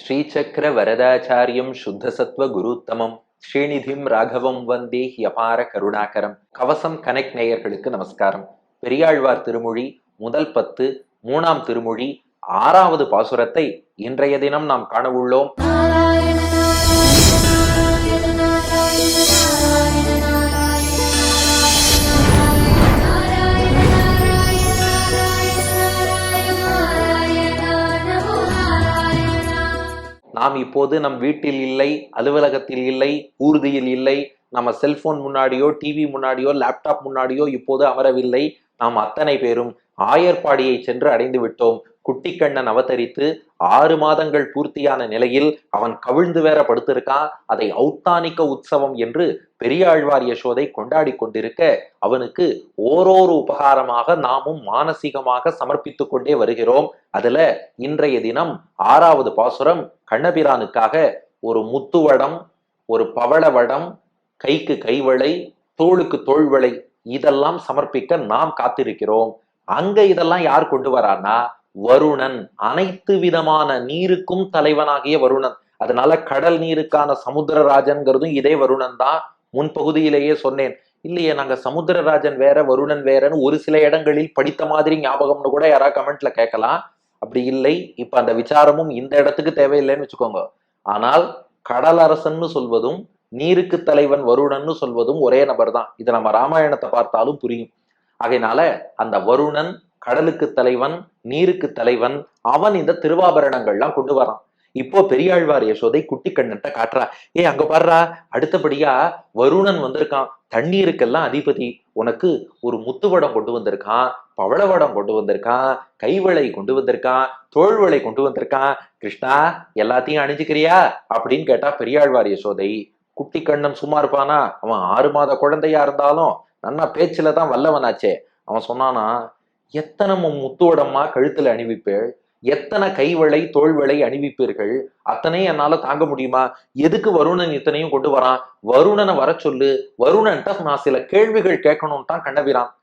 ஸ்ரீசக்கர வரதாச்சாரியம் சுத்தசத்வ குருத்தமம் ஸ்ரீநிதிம் ராகவம் வந்தே அபார கருணாகரம். கவசம் கனெக்ட் நேயர்களுக்கு நமஸ்காரம். பெரியாழ்வார் திருமொழி முதல் பத்து மூணாம் திருமொழி ஆறாவது பாசுரத்தை இன்றைய தினம் நாம் காண உள்ளோம். நாம் இப்போது நம் வீட்டில் இல்லை அலுவலகத்தில் இல்லை ஊர்தியில் இல்லை நம்ம செல்போன் முன்னாடியோ டிவி முன்னாடியோ லேப்டாப் முன்னாடியோ இப்போது அமரவில்லை. நாம் அத்தனை பேரும் ஆயர்பாடியை சென்று அடைந்து விட்டோம் குட்டிக்கண்ணன் அவதரித்து ஆறு மாதங்கள் பூர்த்தியான நிலையில் அவன் கவிழ்ந்து வேற படுத்திருக்கான் அதை ஔத்தானிக்க உற்சவம் என்று பெரியாழ்வார் யசோதை கொண்டாடி கொண்டிருக்க அவனுக்கு ஓரோரு உபகாரமாக நாமும் மானசீகமாக சமர்ப்பித்துக் கொண்டே வருகிறோம். அதுல இன்றைய தினம் ஆறாவது பாசுரம் கண்ணபிரானுக்காக ஒரு முத்துவடம் ஒரு பவளவடம் கைக்கு கைவளை தோளுக்கு தோள்வளை இதெல்லாம் சமர்ப்பிக்க நாம் காத்திருக்கிறோம். அங்க இதெல்லாம் யார் கொண்டு வரான்னா வருணன். அனைத்து விதமான நீருக்கும் தலைவனாகிய வருணன். அதனால கடல் நீருக்கான சமுத்திரராஜன்கிறதும் இதே வருணன் தான். முன் பகுதியிலேயே சொன்னேன். இல்லையே நாங்க சமுத்திரராஜன் வேற வருணன் வேறன்னு ஒரு சில இடங்களில் படித்த மாதிரி ஞாபகம்னு கூட யாராவது கமெண்ட்ல கேட்கலாம். அப்படி இல்லை. இப்ப அந்த விசாரமும் இந்த இடத்துக்கு தேவையில்லைன்னு வச்சுக்கோங்க. ஆனால் கடல் அரசன்னு சொல்வதும் நீருக்கு தலைவன் வருணன்னு சொல்வதும் ஒரே நபர் தான் இதை நம்ம ராமாயணத்தை பார்த்தாலும் புரியும். அதனால அந்த வருணன் கடலுக்கு தலைவன் நீருக்கு தலைவன் அவன் இந்த திருவாபரணங்கள்லாம் கொண்டு வரான். இப்போ பெரியாழ்வார் யசோதை குட்டி கண்ணன்ட்ட காட்டுறா. ஏ அங்க பாடுறா அடுத்தபடியா வருணன் வந்திருக்கான். தண்ணீருக்கெல்லாம் அதிபதி. உனக்கு ஒரு முத்துவடம் கொண்டு வந்திருக்கான் பவளவடம் கொண்டு வந்திருக்கான் கைவளை கொண்டு வந்திருக்கான் தோள்வளை கொண்டு வந்திருக்கான். கிருஷ்ணா எல்லாத்தையும் அணிஞ்சுக்கிறியா? அப்படின்னு கேட்டா பெரியாழ்வார் யசோதை குட்டி கண்ணன் சும்மா இருப்பானா? அவன் ஆறு மாத குழந்தையா இருந்தாலும் நன்னா பேச்சுல தான் வல்லவனாச்சே. அவன் சொன்னானா எத்தனை மு- முத்துவடமா கழுத்துல அணிவிப்பேள்? எத்தனை கைவளை தோள்வளை அணிவிப்பீர்கள்? அத்தனையும் என்னால தாங்க முடியுமா? எதுக்கு வருணன் இத்தனையும் கொண்டு வரான்? வருணனை வர சொல்லு. வருணன்ட்ட நான் சில கேள்விகள் கேட்கணும் தான் கண்ணபிரான்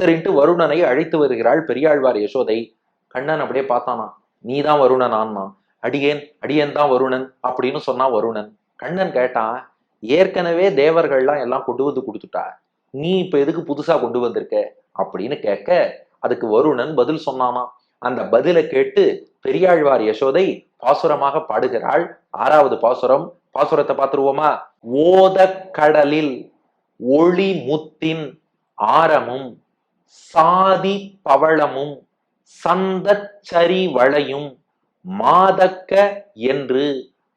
சரின்ட்டு வருணனை அழைத்து வருகிறாள் பெரியாழ்வார் யசோதை. கண்ணன் அப்படியே பார்த்தானா? நீ தான் வருணன் ஆன்னா அடியேன் அடியேன் தான் வருணன் அப்படின்னு சொன்னா வருணன். கண்ணன் கேட்டான் ஏற்கனவே தேவர்கள்லாம் எல்லாம் கொண்டு வந்து கொடுத்துட்டா. நீ இப்ப எதுக்கு புதுசா கொண்டு வந்திருக்க? அப்படின்னு கேட்க அதுக்கு வருணன் பதில் சொன்னானாம். அந்த பதிலை கேட்டு பெரியாழ்வார் யசோதை பாசுரமாக பாடுகிறாள். ஆறாவது பாசுரம் பாசுரத்தை பார்த்துருவோமா? ஓத கடலில் ஒளி முத்தின் ஆரமும் சாதி பவளமும் சந்தச்சரி வளையும் மாதக்க என்று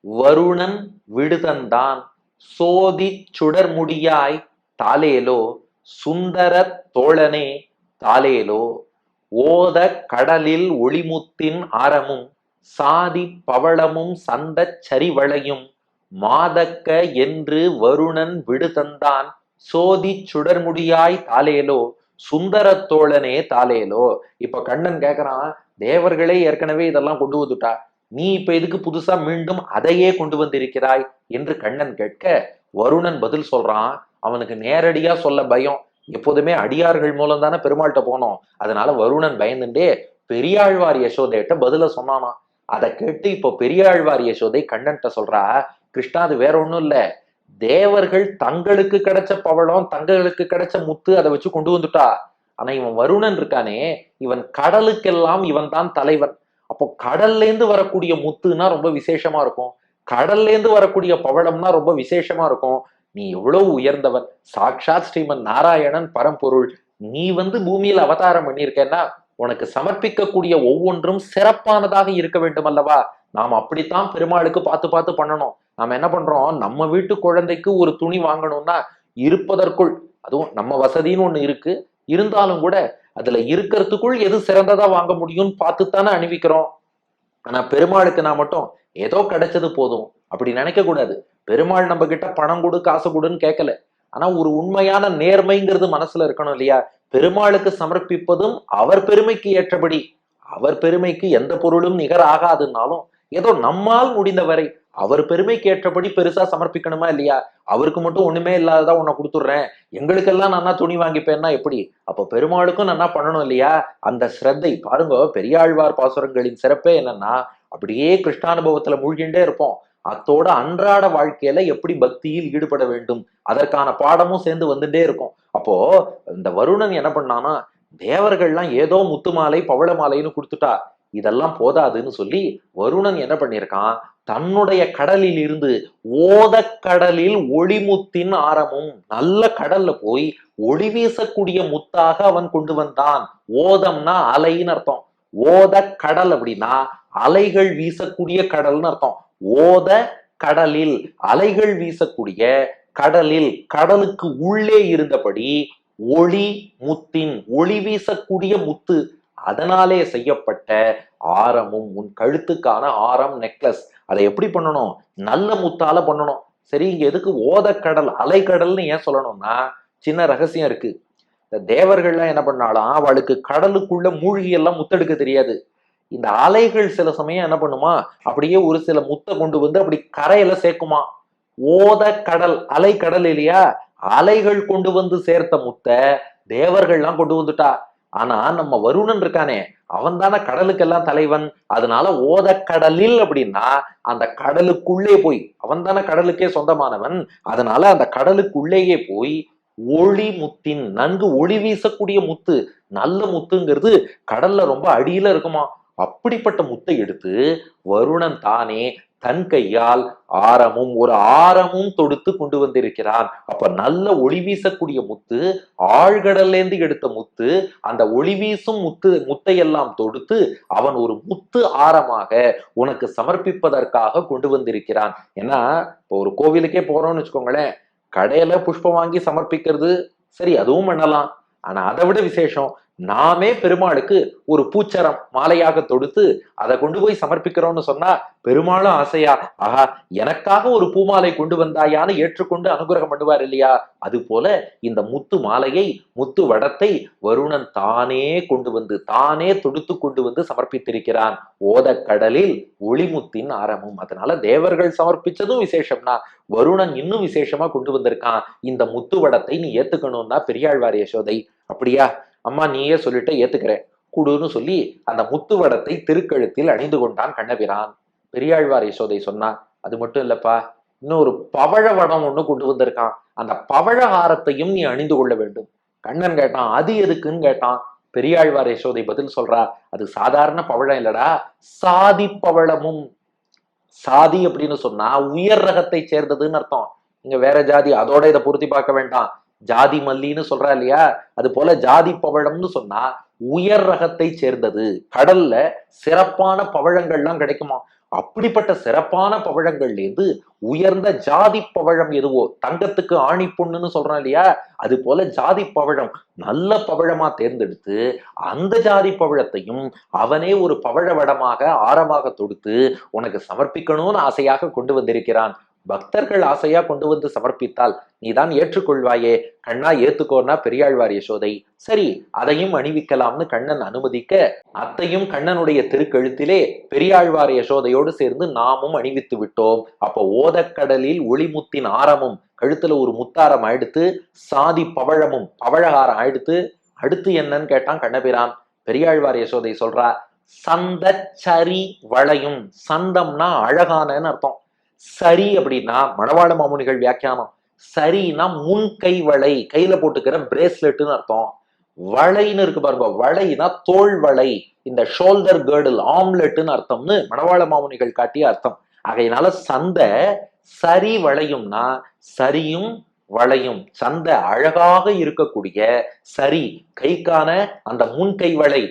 வருணன் விடுதந்தான். சோதி சுடர்முடியாய் தாலேலோ சுந்தர தோழனே தாலேலோ ஓத கடலில் ஒளிமுத்தின் ஆரமும் சாதி பவளமும் சந்த சரிவளையும் மாதக்க என்று வருணன் விடுதந்தான் சோதி சுடர்முடியாய் தாலேலோ சுந்தர தோழனே தாலேலோ. இப்ப கண்ணன் கேக்குறான் தேவர்களே ஏற்கனவே இதெல்லாம் கொண்டு வந்துட்டா. நீ இப்ப எதுக்கு புதுசா மீண்டும் அதையே கொண்டு வந்திருக்கிறாய்? என்று கண்ணன் கேட்க வருணன் பதில் சொல்றான். அவனுக்கு நேரடியா சொல்ல பயம். எப்போதுமே அடியார்கள் மூலம் தானே பெருமாள்கிட்ட போனோம் அதனால வருணன் பயந்துட்டே பெரியாழ்வார் யசோதையிட்ட பதில சொன்னானா. அதை கேட்டு இப்போ பெரியாழ்வார் யசோதை கண்ணன்ட்ட சொல்றா கிருஷ்ணா அது வேற ஒண்ணும் இல்ல. தேவர்கள் தங்களுக்கு கிடைச்ச பவளம் தங்களுக்கு கிடைச்ச முத்து அதை வச்சு கொண்டு வந்துட்டா. ஆனா இவன் வருணன் இருக்கானே இவன் கடலுக்கெல்லாம் இவன் தான் தலைவன். அப்போ கடல்ல இருந்து வரக்கூடிய முத்துனா ரொம்ப விசேஷமா இருக்கும். கடல்ல இருந்து வரக்கூடிய பவளம்னா ரொம்ப விசேஷமா இருக்கும். நீ எவ்வளவு உயர்ந்தவன்? சாக்ஷாத் ஸ்ரீமன் நாராயணன் பரம்பொருள். நீ வந்து பூமியில் அவதாரம் பண்ணியிருக்கேன்னா உனக்கு சமர்ப்பிக்கக்கூடிய ஒவ்வொன்றும் சிறப்பானதாக இருக்க வேண்டும் அல்லவா? நாம் அப்படித்தான் பெருமாளுக்கு பார்த்து பார்த்து பண்ணணும். நாம் என்ன பண்றோம்? நம்ம வீட்டு குழந்தைக்கு ஒரு துணி வாங்கணும்னா இருப்பதற்குள் அதுவும் நம்ம வசதின்னு ஒன்று இருக்கு. இருந்தாலும் கூட அதுல இருக்கிறதுக்குள் எது சிறந்ததா வாங்க முடியும்னு பார்த்துத்தானே அணிவிக்கிறோம். ஆனா பெருமாளுக்கு நான் மட்டும் ஏதோ கிடைச்சது போதும். அப்படி நினைக்க கூடாது பெருமாள் நம்ம கிட்ட பணம் கொடு காசு கொடுன்னு கேட்கல ஆனா ஒரு உண்மையான நேர்மைங்கிறது மனசுல இருக்கணும் இல்லையா? பெருமாளுக்கு சமர்ப்பிப்பதும் அவர் பெருமைக்கு ஏற்றபடி அவர் பெருமைக்கு எந்த பொருளும் நிகர் ஆகாதுன்னாலும் ஏதோ நம்மால் முடிந்தவரை அவர் பெருமைக்கு ஏற்றபடி பெருசா சமர்ப்பிக்கணுமா இல்லையா? அவருக்கு மட்டும் ஒண்ணுமே இல்லாததா உன்னை கொடுத்துட்றேன். எங்களுக்கெல்லாம் நான் துணி வாங்கிப்பேன்னா எப்படி? அப்போ பெருமாளுக்கும் நான் பண்ணணும் இல்லையா? அந்த ஸ்ரத்தை பாருங்க பெரியாழ்வார் பாசுரங்களின் சிறப்பே என்னன்னா அப்படியே கிருஷ்ணானுபவத்துல மூழ்கிண்டே இருப்போம். அத்தோட அன்றாட வாழ்க்கையில எப்படி பக்தியில் ஈடுபட வேண்டும்? அதற்கான பாடமும் சேர்ந்து வந்துட்டே இருக்கும். அப்போ இந்த வருணன் என்ன பண்ணானா தேவர்கள்லாம் ஏதோ முத்து மாலை பவள மாலைன்னு கொடுத்துட்டா இதெல்லாம் போதாதுன்னு சொல்லி வருணன் என்ன பண்ணியிருக்கான்? தன்னுடைய கடலில் இருந்து ஓதக்கடலில் ஒளிமுத்தின் ஆரமும் நல்ல கடல்ல போய் ஒளி வீசக்கூடிய முத்தாக அவன் கொண்டு வந்தான். ஓதம்னா அலைன்னு அர்த்தம். ஓத கடல் அப்படின்னா அலைகள் வீசக்கூடிய கடல்னு அர்த்தம். ஓத கடலில் அலைகள் வீசக்கூடிய கடலில் கடலுக்கு உள்ளே இருந்தபடி ஒளி முத்தின் ஒளி வீசக்கூடிய முத்து. அதனாலே செய்யப்பட்ட ஆரமும் உன் கழுத்துக்கான ஆரம் நெக்லஸ் அதை எப்படி பண்ணணும்? நல்ல முத்தால பண்ணணும். சரி இங்க எதுக்கு ஓதக்கடல் அலைக்கடல்னு ஏன் சொல்லணும்னா சின்ன ரகசியம் இருக்கு. இந்த தேவர்கள்லாம் என்ன பண்ணாலும் அவளுக்கு கடலுக்குள்ள மூழ்கி எல்லாம் முத்தெடுக்க தெரியாது. இந்த அலைகள் சில சமயம் என்ன பண்ணுமா? அப்படியே ஒரு சில முத்தை கொண்டு வந்து அப்படி கரையில சேர்க்குமா? ஓத கடல் அலை கடல் இல்லையா? அலைகள் கொண்டு வந்து சேர்த்த முத்தை தேவர்கள்லாம் கொண்டு வந்துட்டா. ஆனா நம்ம வருணன் இருக்கானே அவன் தானே கடலுக்கெல்லாம் தலைவன். அதனால ஓத கடலில் அப்படின்னா அந்த கடலுக்குள்ளே போய் அவன் தானே கடலுக்கே சொந்தமானவன். அதனால அந்த கடலுக்குள்ளேயே போய் ஒளி முத்தின் நன்கு ஒளி வீசக்கூடிய முத்து நல்ல முத்துங்கிறது கடல்ல ரொம்ப அடியில இருக்குமா? அப்படிப்பட்ட முத்தை எடுத்து வருணன் தானே தன் கையால் ஆரமும் ஒரு ஆரமும் தொடுத்து கொண்டு வந்திருக்கிறான். அப்ப நல்ல ஒளி வீசக்கூடிய முத்து ஆழ்கடல்லேந்து எடுத்த முத்து அந்த ஒளி வீசும் முத்து முத்தையெல்லாம் தொடுத்து அவன் ஒரு முத்து ஆரமாக உனக்கு சமர்ப்பிப்பதற்காக கொண்டு வந்திருக்கிறான். ஏன்னா இப்போ ஒரு கோவிலுக்கே போறோம்னு வச்சுக்கோங்களேன் கடையில புஷ்பம் வாங்கி சமர்ப்பிக்கிறது சரி அதுவும் பண்ணலாம். ஆனா அதை விட விசேஷம் நாமே பெருமாளுக்கு ஒரு பூச்சரம் மாலையாக தொடுத்து அதை கொண்டு போய் சமர்ப்பிக்கிறோம்னு சொன்னா பெருமாளும் ஆசையா ஆஹா எனக்காக ஒரு பூமாலை கொண்டு வந்தாயான்னு ஏற்றுக்கொண்டு அனுகிரகம் பண்ணுவார் இல்லையா? அது போல இந்த முத்து மாலையை முத்து வடத்தை வருணன் தானே கொண்டு வந்து தானே தொடுத்து கொண்டு வந்து சமர்ப்பித்திருக்கிறான். ஓதக்கடலில் ஒளிமுத்தின் ஆரமும் அதனால தேவர்கள் சமர்ப்பிச்சதும் விசேஷம்னா வருணன் இன்னும் விசேஷமா கொண்டு வந்திருக்கான். இந்த முத்து வடத்தை நீ ஏத்துக்கணும்னா பெரியாழ்வார் யசோதை அப்படியா? அம்மா நீயே சொல்லிட்ட ஏத்துக்கிறேன். குடுன்னு சொல்லி அந்த முத்து வடத்தை திருக்கழுத்தில் அணிந்து கொண்டான் கண்ணபிரான். பெரியாழ்வார் யசோதை சொன்னா அது மட்டும் இல்லப்பா இன்னொரு பவழ வடம் ஒண்ணு கொண்டு வந்திருக்கான். அந்த பவழ ஹாரத்தையும் நீ அணிந்து கொள்ள வேண்டும். கண்ணன் கேட்டான் அது எதுக்குன்னு கேட்டான். பெரியாழ்வார் யசோதை பதில் சொல்றா அது சாதாரண பவழம் இல்லடா சாதி பவழமும். சாதி அப்படின்னு சொன்னா உயர் ரகத்தை சேர்ந்ததுன்னு அர்த்தம். இங்க வேற ஜாதி அதோட இதை பொருத்தி பார்க்க வேண்டாம். ஜாதி மல்லின்னு சொல்றா இல்லையா? அது போல ஜாதி பவழம்னு சொன்னா உயர் ரகத்தை சேர்ந்தது. கடல்ல சிறப்பான பவழங்கள்லாம் கிடைக்குமா? அப்படிப்பட்ட சிறப்பான பவழங்கள்ல இருந்து உயர்ந்த ஜாதி பவழம் எதுவோ தங்கத்துக்கு ஆணி பொண்ணுன்னு சொல்றோம் இல்லையா? அது போல ஜாதி பவழம் நல்ல பவழமா தேர்ந்தெடுத்து அந்த ஜாதி பவழத்தையும் அவனே ஒரு பவழ வடமாக ஆரமாக தொடுத்து உனக்கு சமர்ப்பிக்கணும்னு ஆசையாக கொண்டு வந்திருக்கிறான். பக்தர்கள் ஆசையா கொண்டு வந்து சமர்ப்பித்தால் நீதான் ஏற்றுக்கொள்வாயே. கண்ணா ஏத்துக்கோன்னா பெரியாழ்வார் யசோதை. சரி அதையும் அணிவிக்கலாம்னு கண்ணன் அனுமதிக்க அத்தையும் கண்ணனுடைய திருக்கழுத்திலே பெரியாழ்வார் யசோதையோடு சேர்ந்து நாமும் அணிவித்து விட்டோம். அப்போ ஓதக்கடலில் ஒளிமுத்தின் ஆரமும் கழுத்துல ஒரு முத்தாரம் ஆயிடுத்து சாதி பவழமும் பவழகாரம் ஆயிடுத்து அடுத்து என்னன்னு கேட்டான் கண்ணபிரான். பெரியாழ்வார் யசோதை சொல்றா சந்த சரி வளையும் சந்தம்னா அழகானன்னு அர்த்தம். சரி அப்படின்னா மணவாள மாமுனிகள் வியாக்கியானம். சரின்னா முன் கை வளை கையில போட்டுக்கிற பிரேஸ்லெட்னு அர்த்தம். வளைன்னு இருக்கு பாருங்க வளைனா தோல் வளை இந்த ஷோல்டர் கேர்டில் ஆம்லெட்னு அர்த்தம்னு மணவாள மாமுனிகள் காட்டிய அர்த்தம். ஆகையினால சந்தை சரி வளையும்னா சரியும் வளையும் சந்தை அழகாக இருக்கக்கூடிய சரி கைக்கான அந்த முன் கை வளை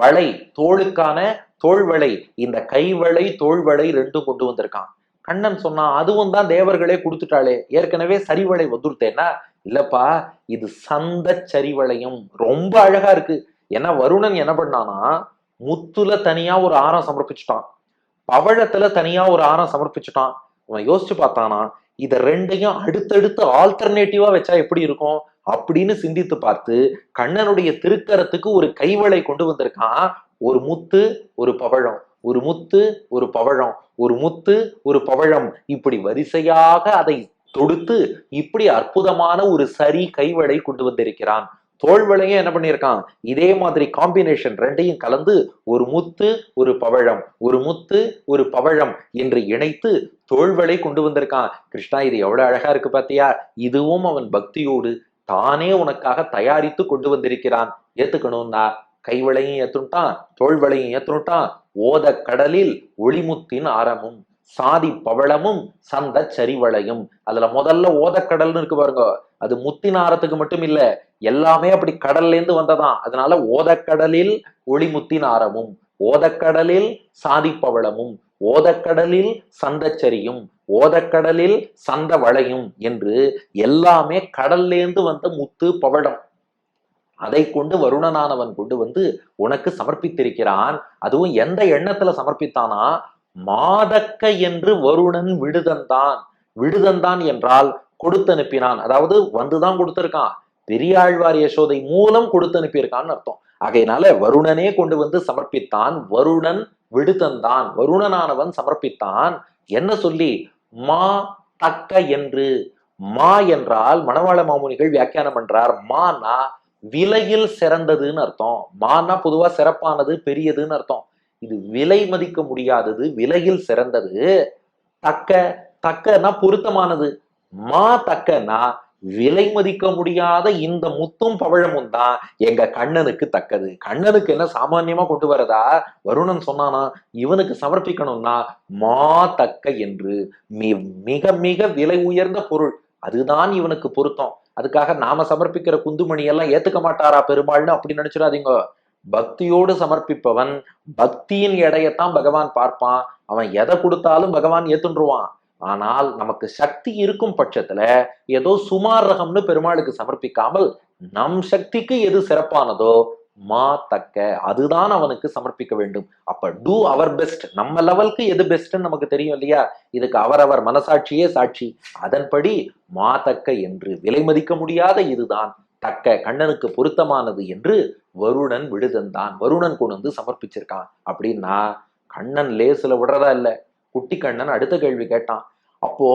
வளை தோளுக்கான தோள்வளை இந்த கைவளை தோள்வளை ரெண்டும் கொண்டு வந்திருக்கான். கண்ணன் சொன்னான் அதுவும் தான் தேவர்களே கொடுத்துட்டாளே. ஏற்கனவே சரிவளை வந்துருத்தேன்னா இல்லப்பா இது சந்த சரிவளையும். ரொம்ப அழகா இருக்கு. ஏன்னா வருணன் என்ன பண்ணானா முத்துல தனியா ஒரு ஆரம் சமர்ப்பிச்சுட்டான். பவழத்துல தனியா ஒரு ஆரம் சமர்ப்பிச்சுட்டான். அவன் யோசிச்சு பார்த்தானா இத ரெண்டையும் அடுத்தடுத்து ஆல்டர்னேட்டிவா வச்சா எப்படி இருக்கும்? அப்படின்னு சிந்தித்து பார்த்து கண்ணனுடைய திருக்கரத்துக்கு ஒரு கைவளை கொண்டு வந்திருக்கான். ஒரு முத்து ஒரு பவழம். ஒரு முத்து ஒரு பவழம். ஒரு முத்து ஒரு பவழம். இப்படி வரிசையாக அதை தொடுத்து இப்படி அற்புதமான ஒரு சரி கைவளை கொண்டு வந்திருக்கிறான். தோல்வளையும் என்ன பண்ணியிருக்கான்? இதே மாதிரி காம்பினேஷன் ரெண்டையும் கலந்து ஒரு முத்து ஒரு பவழம். ஒரு முத்து ஒரு பவழம் என்று இணைத்து தோல்வளை கொண்டு வந்திருக்கான். கிருஷ்ணா இது எவ்வளவு அழகா இருக்கு பாத்தியா? இதுவும் அவன் பக்தியோடு தானே உனக்காக தயாரித்து கொண்டு வந்திருக்கிறான். ஏத்துக்கணும்னா கைவளையும் ஏத்துட்டான் தோல்வளையும் ஏத்துட்டான் ஓத கடலில் ஒளிமுத்தின் ஆரமும் சாதி பவளமும் சந்த சரிவளையும். அதுல முதல்ல ஓதக்கடல்னு இருக்கு பாருங்க. அது முத்தின் ஆரத்துக்கு மட்டும் இல்ல எல்லாமே அப்படி கடல்ல இருந்து வந்ததான் அதனால ஓதக்கடலில் ஒளிமுத்தின் ஆரமும் ஓதக்கடலில் சாதி பவளமும் ஓதக்கடலில் சந்தச்சரியும் ஓதக்கடலில் சந்த வளையும் என்று எல்லாமே கடல்லேந்து வந்த முத்து பவளம். அதை கொண்டு வருணனானவன் கொண்டு வந்து உனக்கு சமர்ப்பித்திருக்கிறான். அதுவும் எந்த எண்ணத்துல சமர்ப்பித்தானா? மாதக்க என்று வருணன் விடுதந்தான். விடுதந்தான் என்றால் கொடுத்து அனுப்பினான். அதாவது வந்துதான் கொடுத்திருக்கான். பெரியாழ்வார் யசோதை மூலம் கொடுத்து அனுப்பியிருக்கான்னு அர்த்தம். ஆகையினால வருணனே கொண்டு வந்து சமர்ப்பித்தான். வருணன் விடுதந்தான். வருணனானவன் சமர்ப்பித்தான். என்ன சொல்லி? மா தக்க என்று. மா என்றால் மணவாள மாமுனிகள் வியாக்கியானம் பண்றார். மானா விலையில் சிறந்ததுன்னு அர்த்தம். மானா பொதுவா சிறப்பானது பெரியதுன்னு அர்த்தம். இது விலை மதிக்க முடியாதது விலையில் சிறந்தது. தக்க தக்கனா பொருத்தமானது. மா தக்கனா விலை மதிக்க முடியாத இந்த முத்தும் பவழமும் தான் எங்க கண்ணனுக்கு தக்கது. கண்ணனுக்கு என்ன சாமான்யமா கொண்டு வரதா? வருணன் சொன்னானா இவனுக்கு சமர்ப்பிக்கணும்னா மா தக்க என்று. மி- மிக மிக விலை உயர்ந்த பொருள். அதுதான் இவனுக்கு பொருத்தம். அதுக்காக நாம சமர்ப்பிக்கிற குந்துமணி எல்லாம் ஏத்துக்க மாட்டாரா பெருமாள்னு அப்படி நினைச்சிடாதீங்க. பக்தியோடு சமர்ப்பிப்பவன் பக்தியின் எடையத்தான் பகவான் பார்ப்பான். அவன் எதை கொடுத்தாலும் பகவான் ஏத்துன்றுவான். ஆனால் நமக்கு சக்தி இருக்கும் பட்சத்துல ஏதோ சுமார் ரகம்னு பெருமாளுக்கு சமர்ப்பிக்காமல் நம் சக்திக்கு எது சிறப்பானதோ மா தக்க அதுதான் அவனுக்கு சமர்ப்பிக்க வேண்டும். அப்ப டூ அவர் பெஸ்ட் நம்ம லெவலுக்கு எது பெஸ்ட்ன்னு நமக்கு தெரியும் இல்லையா? இதுக்கு அவரவர் மனசாட்சியே சாட்சி. அதன்படி மா தக்க என்று விலை மதிக்க முடியாத இதுதான். தக்க கண்ணனுக்கு பொருத்தமானது என்று வருணன் விடுதந்தான். வருணன் கொண்டு வந்து சமர்ப்பிச்சிருக்கான். அப்படின்னா கண்ணன் லேசுல விடுறதா இல்லை? குட்டி கண்ணன் அடுத்த கேள்வி கேட்டான். அப்போ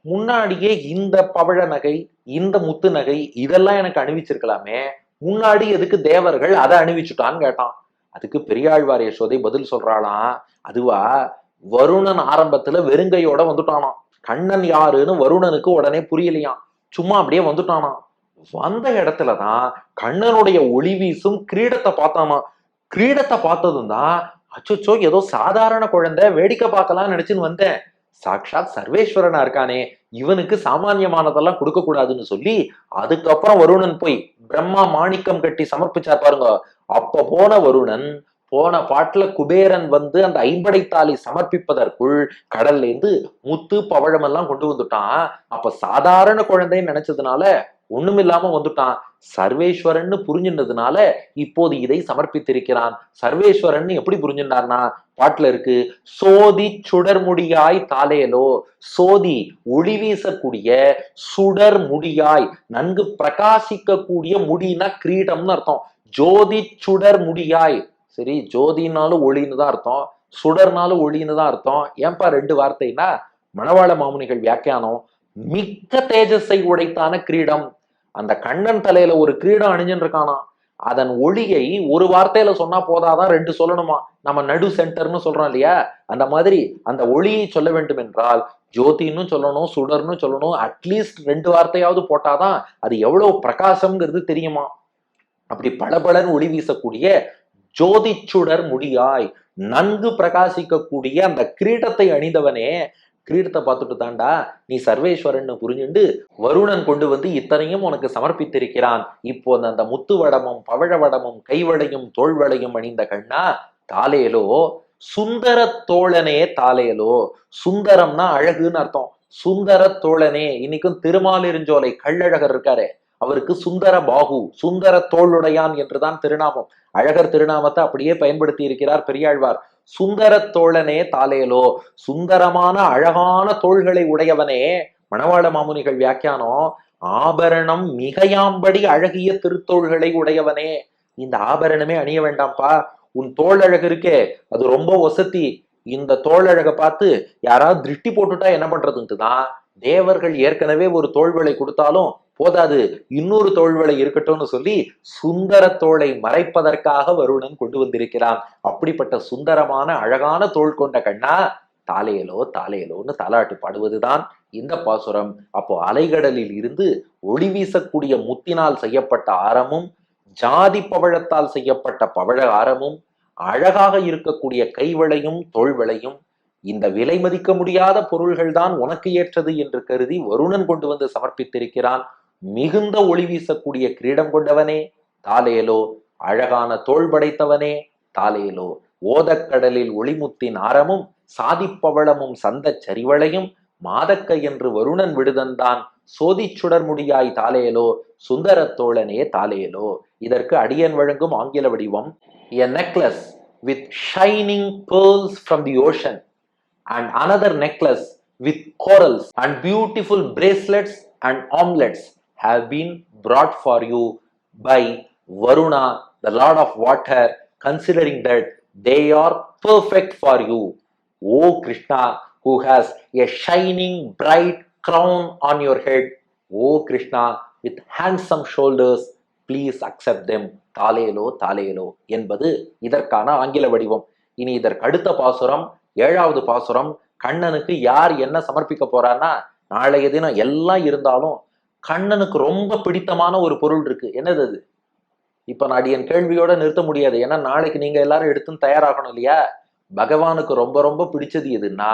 முன்னாடியே இந்த பவழ நகை இந்த முத்து நகை இதெல்லாம் எனக்கு அணிவிச்சிருக்கலாமே. முன்னாடி எதுக்கு தேவர்கள் அதை அணிவிச்சுட்டான்னு கேட்டான். அதுக்கு பெரியாழ்வார் யசோதை பதில் சொல்றாளாம் அதுவா வருணன் ஆரம்பத்துல வெறுங்கையோட வந்துட்டானாம். கண்ணன் யாருன்னு வருணனுக்கு உடனே புரியலையாம். சும்மா அப்படியே வந்துட்டானாம். வந்த இடத்துலதான் கண்ணனுடைய ஒளி வீசும் கிரீடத்தை பார்த்தானாம். கிரீடத்தை பார்த்ததும் தான் அச்சோ ஏதோ சாதாரண குழந்தை வேடிக்கை பார்க்கலாம்னு நினைச்சுன்னு வந்தேன். சாக்ஷாத் சர்வேஸ்வரனா இருக்கானே இவனுக்கு சாமானியமானதெல்லாம் கொடுக்க கூடாதுன்னு சொல்லி அதுக்கப்புறம் வருணன் போய் பிரம்மா மாணிக்கம் கட்டி சமர்ப்பிச்சார் பாருங்க. அப்ப போன வருணன் போன பாட்டுல குபேரன் வந்து அந்த ஐம்படைத்தாளி சமர்ப்பிப்பதற்குள் கடல்ல இருந்து முத்து பவழம் எல்லாம் கொண்டு வந்துட்டான். அப்ப சாதாரண குழந்தைன்னு நினைச்சதுனால ஒண்ணுமில்லாம வந்துட்டான். சர்வேஸ்வரன் புரிஞ்சின்றதுனால இப்போது இதை சமர்ப்பித்திருக்கிறான். சர்வேஸ்வரன் எப்படி புரிஞ்சின்றார்னா பாட்டுல இருக்கு சோதி சுடர்முடியாய் தாலேலோ சோதி ஒளி வீசக்கூடிய சுடர் முடியாய் நன்கு பிரகாசிக்கக்கூடிய முடினா கிரீடம்னு அர்த்தம். ஜோதி சுடர் முடியாய் சரி ஜோதினாலும் ஒளின்னு தான் அர்த்தம். சுடர்னாலும் ஒளின்னு தான் அர்த்தம். ஏன்பா ரெண்டு வார்த்தைன்னா மணவாள மாமுனிகள் வியாக்கியானம் மிக்க தேஜஸை உடைத்தான கிரீடம் அந்த கண்ணன் தலையில ஒரு கிரீடம் அணிஞ்சுன்னு இருக்கானா அதன் ஒளியை ஒரு வார்த்தையில சொன்னா போதாதான் ரெண்டு சொல்லணுமா? நம்ம நடு சென்டர்னு சொல்றோம் இல்லையா? அந்த மாதிரி அந்த ஒளியை சொல்ல வேண்டும் என்றால் ஜோதின்னு சொல்லணும் சுடர்னு சொல்லணும் அட்லீஸ்ட் ரெண்டு வார்த்தையாவது போட்டாதான் அது எவ்வளவு பிரகாசம்ங்கிறது தெரியுமா? அப்படி பளபளன்னு ஒளி வீசக்கூடிய ஜோதி சுடர் முடியாய் நன்கு பிரகாசிக்கக்கூடிய அந்த கிரீடத்தை அணிந்தவனே கிரீடத்தை பார்த்துட்டு தாண்டா நீ சர்வேஸ்வரன் புரிஞ்சுண்டு வருணன் கொண்டு வந்து இத்தனையும் உனக்கு சமர்ப்பித்திருக்கிறான். இப்போ அந்த முத்து வடமும் பவழ வடமும் கைவடையும் தோல்வடையும் அணிந்த கண்ணா தாலேலோ? சுந்தர தோழனே தாலேலோ? சுந்தரம்னா அழகுன்னு அர்த்தம். சுந்தர தோழனே இன்னைக்கும் திருமாலிருஞ்சோலை கள்ளழகர் இருக்காரு அவருக்கு சுந்தர பாகு சுந்தர தோளுடையான் என்றுதான் திருநாமம். அழகர் திருநாமத்தை அப்படியே பயன்படுத்தி இருக்கிறார் பெரியாழ்வார். சுந்தர தோழனே தாலேலோ சுந்தரமான அழகான தோள்களை உடையவனே மணவாள மாமுனிகள் வியாக்கியானம் ஆபரணம் மிகையாம்படி அழகிய திருத்தோள்களை உடையவனே. இந்த ஆபரணமே அணிய வேண்டாம்ப்பா. உன் தோழழகு அழகு இருக்கே அது ரொம்ப ஒசத்தி. இந்த தோள் அழகை பார்த்து யாராவது திருஷ்டி போட்டுட்டா என்ன பண்றதுன்ட்டு தான் தேவர்கள் ஏற்கனவே ஒரு தோள்வளை கொடுத்தாலும் போதாது. இன்னொரு தோள்வளை இருக்கட்டும்னு சொல்லி சுந்தர தோளை மறைப்பதற்காக வருணன் கொண்டு வந்திருக்கிறான். அப்படிப்பட்ட சுந்தரமான அழகான தோள் கொண்ட கண்ணா தாலேலோ தாலேலோன்னு தாலாட்டு பாடுவதுதான் இந்த பாசுரம். அப்போ அலைகடலில் இருந்து ஒளி வீசக்கூடிய முத்தினால் செய்யப்பட்ட ஆரமும் ஜாதி பவழத்தால் செய்யப்பட்ட பவழ ஆரமும் அழகாக இருக்கக்கூடிய கைவளையும் தோள்வளையும் இந்த விலை மதிக்க முடியாத பொருள்கள் தான் உனக்கு ஏற்றது என்று கருதி வருணன் கொண்டு வந்து சமர்ப்பித்திருக்கிறான். மிகுந்த ஒளி வீசக்கூடிய கிரீடம் கொண்டவனே தாலேலோ அழகான தோள் படைத்தவனே தாலேலோ ஓதக்கடலில் ஒளிமுத்தின் ஆரமும் சாதிப்பவளமும் சந்தச் சரிவளையும் மாதக்க என்று வருணன் விடுதந்தான். சோதிச் சுடர்முடியாய் தாலேலோ சுந்தர தோழனே தாலேலோ இதற்கு அடியன் வழங்கும் ஆங்கில வடிவம் a necklace with shining pearls from the ocean and another necklace with corals and beautiful bracelets and armlets have been brought for you by Varuna, the Lord of Water, considering that they are perfect for you. O Krishna, who has a shining bright crown on your head, O Krishna, with handsome shoulders, please accept them. தாலேலோ தாலேலோ என்பது இதற்கான ஆங்கில வடிவம் இனி இதற்கு அடுத்த பாசுரம் ஏழாவது பாசுரம் கண்ணனுக்கு யார் என்ன சமர்ப்பிக்க போறான்னா நாளைய தினம் எல்லாம் இருந்தாலும் கண்ணனுக்கு ரொம்ப பிடித்தமான ஒரு பொருள் இருக்கு. என்னது அது? இப்ப நான் என் கேள்வியோட நிறுத்த முடியாது. ஏன்னா நாளைக்கு நீங்க எல்லாரும் எடுத்துன்னு தயாராகணும் இல்லையா? பகவானுக்கு ரொம்ப ரொம்ப பிடிச்சது எதுன்னா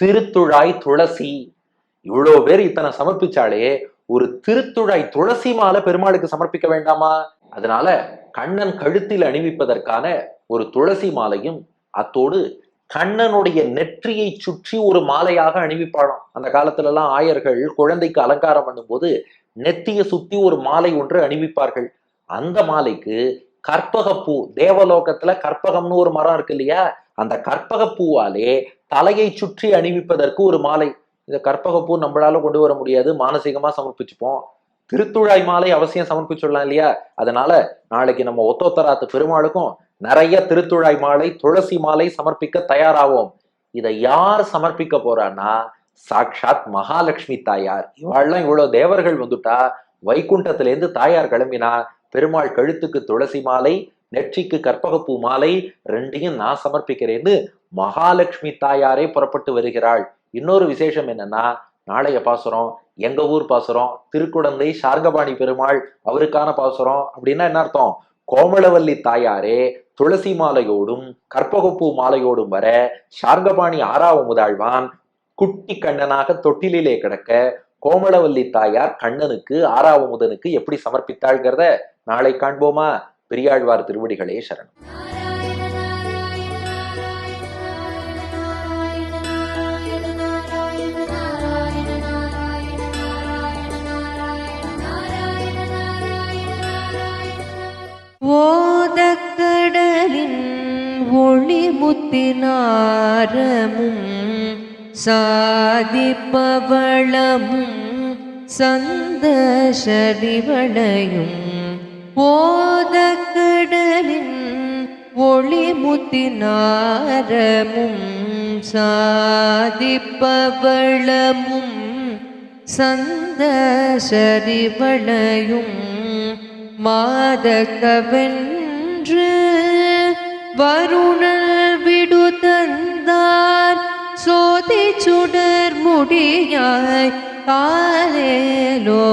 திருத்துழாய் துளசி. இவ்வளோ பேர் இத்தனை சமர்ப்பிச்சாலே ஒரு திருத்துழாய் துளசி மாலை பெருமாளுக்கு சமர்ப்பிக்க வேண்டாமா? அதனால கண்ணன் கழுத்தில் அணிவிப்பதற்கான ஒரு துளசி மாலையும் அத்தோடு கண்ணனுடைய நெற்றியை சுற்றி ஒரு மாலையாக அணிவிப்பாளாம் அந்த காலத்துல எல்லாம் ஆயர்கள் குழந்தைக்கு அலங்காரம் பண்ணும்போது நெத்தியை சுத்தி ஒரு மாலை ஒன்று அணிவிப்பார்கள். அந்த மாலைக்கு கற்பகப்பூ தேவலோகத்துல கற்பகம்னு ஒரு மரம் இருக்கு இல்லையா? அந்த கற்பகப்பூவாலே தலையை சுற்றி அணிவிப்பதற்கு ஒரு மாலை. இந்த கற்பகப்பூ நம்மளால கொண்டு வர முடியாது. மானசீகமா சமர்ப்பிச்சுப்போம். திருத்துழாய் மாலை அவசியம் சமர்ப்பிச்சுடலாம் இல்லையா? அதனால நாளைக்கு நம்ம ஒத்தோத்தராத்து பெருமாளுக்கும் நிறைய திருத்துழாய் மாலை துளசி மாலை சமர்ப்பிக்க தயாராவோம். இதை யார் சமர்ப்பிக்க போறான்னா சாக்ஷாத் மகாலட்சுமி தாயார். இவாள்லாம் இவ்வளவு தேவர்கள் வந்துட்டா வைகுண்டத்திலேருந்து தாயார் கிளம்பினா பெருமாள் கழுத்துக்கு துளசி மாலை நெற்றிக்கு கற்பகப்பூ மாலை ரெண்டையும் நான் சமர்ப்பிக்கிறேன்னு மகாலட்சுமி தாயாரே புறப்பட்டு வருகிறாள். இன்னொரு விசேஷம் என்னன்னா நாளைய பாசுரம் எங்க ஊர் பாசுரம் திருக்குடந்தை சார்கபாணி பெருமாள் அவருக்கான பாசுரம் அப்படின்னா என்ன அர்த்தம்? கோமளவல்லி தாயாரே துளசி மாலையோடும் கற்பகப்பூ மாலையோடும் வர சார்கபாணி ஆறாவ முதாழ்வான் குட்டி கண்ணனாக தொட்டிலே கிடக்க கோமளவல்லி தாயார் கண்ணனுக்கு ஆறாவ முதனுக்கு எப்படி சமர்ப்பித்தாள்கிறத நாளை காண்போமா பெரியாழ்வார் திருவடிகளே சரணம் Whoa. ஒளிமுத்தினாரமும் சாதிப்பவளமும் சந்தசரிவளையும் ஓதக்கடலின் ஒளிமுத்தினாரமும் சாதிப்பவளமும் சந்தசரிவளையும் மாதக்கவென்று வருணல் விடுதந்தார் சோதி சுடர் முடியாய் காலேலோ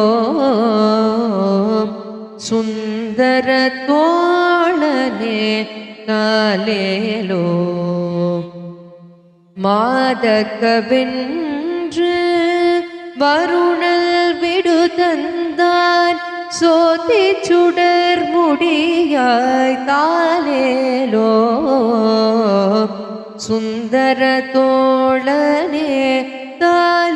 சுந்தர தோழனே காலேலோ மாதக்கவென்று வருணல் விடுதந்தான் சோதி சுடர் முடியாய் தாலேலோ சுந்தர தோழனே தாலே